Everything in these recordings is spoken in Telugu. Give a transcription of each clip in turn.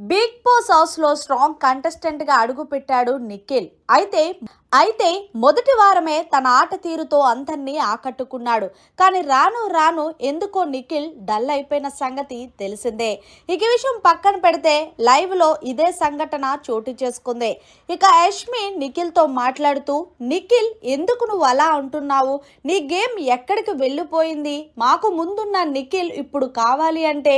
బిగ్ బాస్ హౌస్లో స్ట్రాంగ్ కంటెస్టెంట్గా అడుగు పెట్టాడు నిఖిల్. అయితే అయితే మొదటి వారమే తన ఆట తీరుతో అందరినీ ఆకట్టుకున్నాడు. కానీ రాను రాను ఎందుకో నిఖిల్ డల్ అయిపోయిన సంగతి తెలిసిందే. ఇక విషయం పక్కన పెడితే లైవ్లో ఇదే సంఘటన చోటు చేసుకుంది. ఇక యష్మి నిఖిల్తో మాట్లాడుతూ నిఖిల్ ఎందుకు నువ్వు అలా అంటున్నావు? నీ గేమ్ ఎక్కడికి వెళ్ళిపోయింది? మాకు ముందున్న నిఖిల్ ఇప్పుడు కావాలి అంటే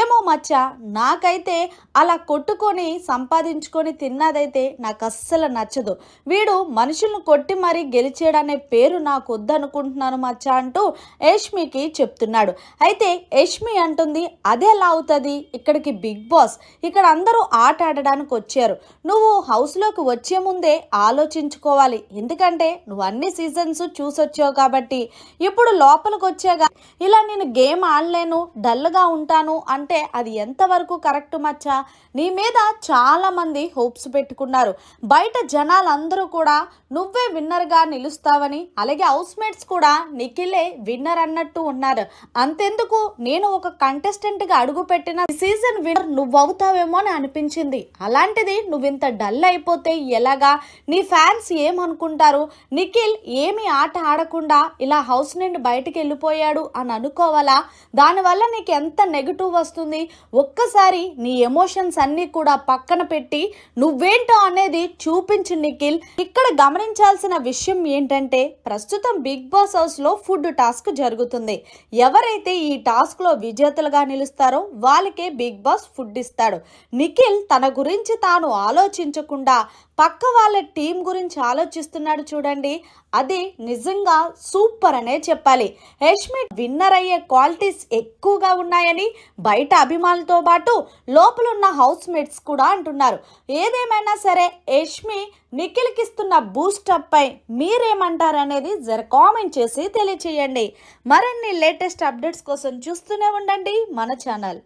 ఏమో మచ్చ? నాకైతే అలా కొట్టుకొని సంపాదించుకొని తిన్నదైతే నాకు అస్సలు నచ్చదు. వీడు మనుషులను కొట్టి మరీ గెలిచేడనే పేరు నాకు వద్దనుకుంటున్నాను మచ్చా అంటూ యష్మికి చెప్తున్నాడు. అయితే యష్మి అంటుంది అదే ఎలా అవుతుంది? ఇక్కడికి బిగ్ బాస్ ఇక్కడ అందరూ ఆట ఆడడానికి వచ్చారు. నువ్వు హౌస్లోకి వచ్చే ముందే ఆలోచించుకోవాలి. ఎందుకంటే నువ్వు అన్ని సీజన్స్ చూసొచ్చావు కాబట్టి. ఇప్పుడు లోపలికి వచ్చాగా ఇలా నేను గేమ్ ఆడలేను డల్గా ఉంటాను అంటే అది ఎంతవరకు కరెక్ట్ మచ్చా? నీ మీద చాలామంది హోప్స్ పెట్టుకున్నారు. బయట జనాలందరూ కూడా నువ్వే విన్నర్గా నిలుస్తావని. అలాగే హౌస్ మేట్స్ కూడా నిఖిలే విన్నర్ అన్నట్టు ఉన్నారు. అంతెందుకు? నేను ఒక కంటెస్టెంట్గా అడుగుపెట్టిన సీజన్ విన్నర్ నువ్వు అవుతావేమో అని అనిపించింది. అలాంటిది నువ్వింత డల్ అయిపోతే ఎలాగా? నీ ఫ్యాన్స్ ఏమనుకుంటారు? నిఖిల్ ఏమి ఆట ఆడకుండా ఇలా హౌస్ నుండి బయటికి వెళ్ళిపోయాడు అని అనుకోవాలా? దానివల్ల నీకు ఎంత నెగిటివ్ వస్తుంది? ఒక్కసారి నీ ఎమోషన్స్ అన్నీ కూడా పక్కన పెట్టి నువ్వేంటో అనేది చూపించు నిఖిల్. ఇక్కడ గమనించాల్సిన విషయం ఏంటంటే ప్రస్తుతం బిగ్ బాస్ హౌస్లో ఫుడ్ టాస్క్ జరుగుతుంది. ఎవరైతే ఈ టాస్క్లో విజేతలుగా నిలుస్తారో వాళ్ళకే బిగ్ బాస్ ఫుడ్ ఇస్తాడు. నిఖిల్ తన గురించి తాను ఆలోచించకుండా పక్క వాళ్ళ టీం గురించి ఆలోచిస్తున్నాడు చూడండి. అది నిజంగా సూపర్ అనే చెప్పాలి. హెష్మిట్ విన్నర్ అయ్యే క్వాలిటీస్ ఎక్కువగా ఉన్నాయని బయట అభిమానులతో పాటు లోపల ఉన్న హౌస్ మేట్స్ కూడా అంటున్నారు. ఏదేమైనా సరే యష్మి నిఖిల్కిస్తున్న బూస్టప్ పై మీరేమంటారు అనేది జర కామెంట్ చేసి తెలియచేయండి. మరిన్ని లేటెస్ట్ అప్డేట్స్ కోసం చూస్తూనే ఉండండి మన ఛానల్